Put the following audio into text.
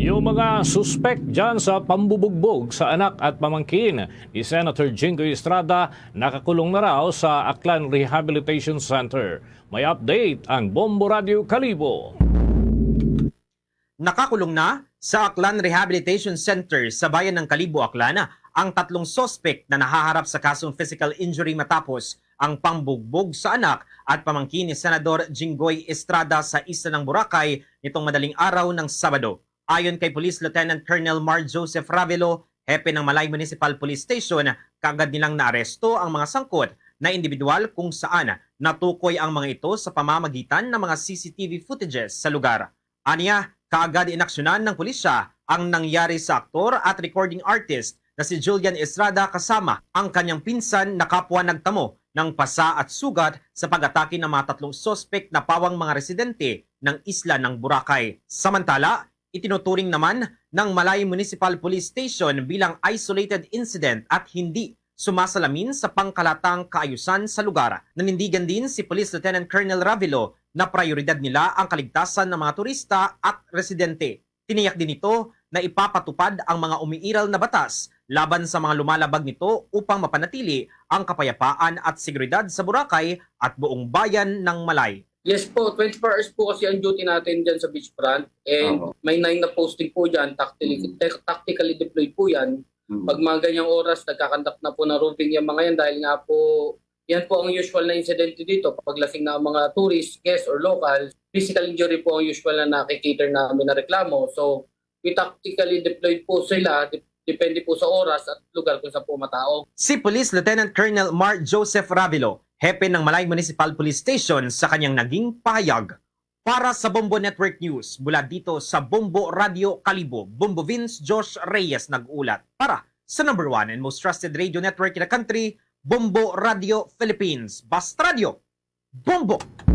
Yung mga suspect dyan sa pambubugbog sa anak at pamangkin ni Senator Jingo Estrada nakakulong na raw sa Aklan Rehabilitation Center. May update ang Bombo Radio Kalibo. Nakakulong na sa Aklan Rehabilitation Center sa bayan ng Kalibo, Aklan ang tatlong sospek na nahaharap sa kasong physical injury matapos ang pambugbog sa anak at pamangkin ni Senador Jinggoy Estrada sa isla ng Boracay nitong madaling araw ng Sabado. Ayon kay Police Lieutenant Colonel Mar Joseph Ravelo, hepe ng Malay Municipal Police Station, kagad nilang naaresto ang mga sangkot na individual kung saan natukoy ang mga ito sa pamamagitan ng mga CCTV footages sa lugar. Aniya, kaagad inaksyonan ng pulisya ang nangyari sa aktor at recording artist na si Julian Estrada kasama ang kanyang pinsan na kapwa nagtamo ng pasa at sugat sa pag-atake ng mga tatlong sospek na pawang mga residente ng isla ng Boracay. Samantala, itinuturing naman ng Malay Municipal Police Station bilang isolated incident at hindi sumasalamin sa pangkalatang kaayusan sa lugar. Nanindigan din si Police Lieutenant Colonel Ravilo na prioridad nila ang kaligtasan ng mga turista at residente. Tiniyak din ito na ipapatupad ang mga umiiral na batas laban sa mga lumalabag nito upang mapanatili ang kapayapaan at seguridad sa Boracay at buong bayan ng Malay. Yes po, 24 hours po kasi ang duty natin dyan sa beachfront. And Oo. may nine na posting po dyan, tactically, tactically deployed po yan. Mm. Pag mga ganyang oras, nagkakandak na po ng roofing yung mga yan dahil nga po, yan po ang usual na incident dito. Pag lasing na ang mga tourists, guests, or locals, physical injury po ang usual na nakikater namin na reklamo. So, we tactically deployed po sila, dep- depende po sa oras at lugar kung saan po matao. Si Police Lieutenant Colonel Mar Joseph Ravilo, hepe ng Malay Municipal Police Station sa kanyang naging pahayag. Para sa Bombo Network News, mula dito sa Bombo Radio Kalibo, Bombo Vince Josh Reyes nag-ulat. Para sa number one and most trusted radio network in the country, Bombo Radio Philippines. Bast Radio, Bombo!